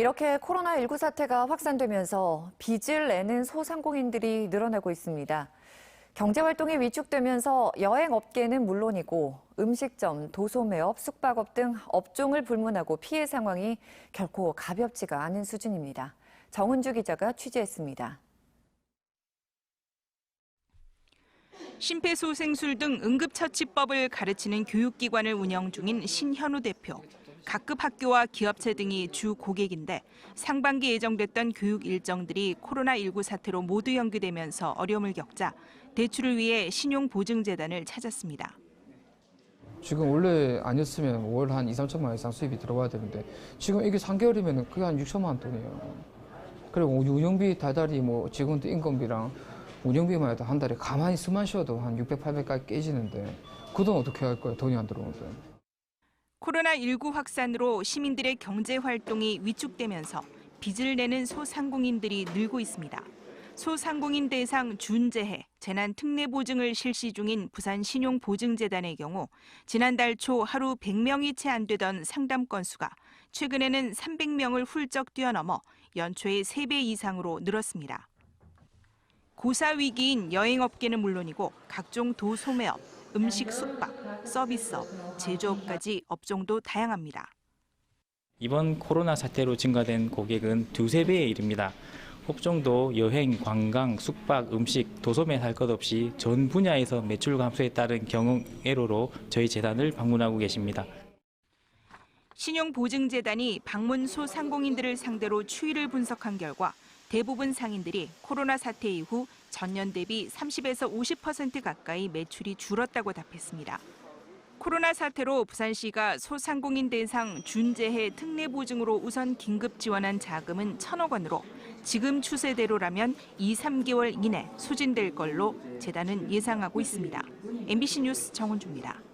이렇게 코로나19 사태가 확산되면서 빚을 내는 소상공인들이 늘어나고 있습니다. 경제활동이 위축되면서 여행업계는 물론이고 음식점, 도소매업, 숙박업 등 업종을 불문하고 피해 상황이 결코 가볍지가 않은 수준입니다. 정은주 기자가 취재했습니다. 심폐소생술 등 응급처치법을 가르치는 교육기관을 운영 중인 신현우 대표. 각급 학교와 기업체 등이 주 고객인데 상반기 예정됐던 교육 일정들이 코로나19 사태로 모두 연기되면서 어려움을 겪자 대출을 위해 신용보증재단을 찾았습니다. 지금 원래 아니었으면 월 한 2, 3천만 원 이상 수입이 들어와야 되는데 지금 이게 3개월이면 그게 한 6천만 원 돈이에요. 그리고 운영비 달달이 뭐 직원들 인건비랑 운영비만 해도 한 달에 가만히 숨만 쉬어도 한 600, 800까지 깨지는데 그 돈 어떻게 할 거예요? 돈이 안 들어오는데. 코로나19 확산으로 시민들의 경제 활동이 위축되면서 빚을 내는 소상공인들이 늘고 있습니다. 소상공인 대상 준재해 재난 특례 보증을 실시 중인 부산 신용보증재단의 경우 지난달 초 하루 100명이 채 안 되던 상담 건수가 최근에는 300명을 훌쩍 뛰어넘어 연초의 3배 이상으로 늘었습니다. 고사 위기인 여행업계는 물론이고 각종 도소매업, 음식 숙박, 서비스업, 제조업까지 업종도 다양합니다. 이번 코로나 사태로 증가된 고객은 두세 배에 이릅니다. 업종도 여행, 관광, 숙박, 음식, 도소매 할 것 없이 전 분야에서 매출 감소에 따른 경영애로로 저희 재단을 방문하고 계십니다. 신용보증재단이 방문 소상공인들을 상대로 추이를 분석한 결과 대부분 상인들이 코로나 사태 이후 전년 대비 30에서 50% 가까이 매출이 줄었다고 답했습니다. 코로나 사태로 부산시가 소상공인 대상 준재해 특례 보증으로 우선 긴급 지원한 자금은 천억 원으로 지금 추세대로라면 2, 3개월 이내 소진될 걸로 재단은 예상하고 있습니다. MBC 뉴스 정은주입니다.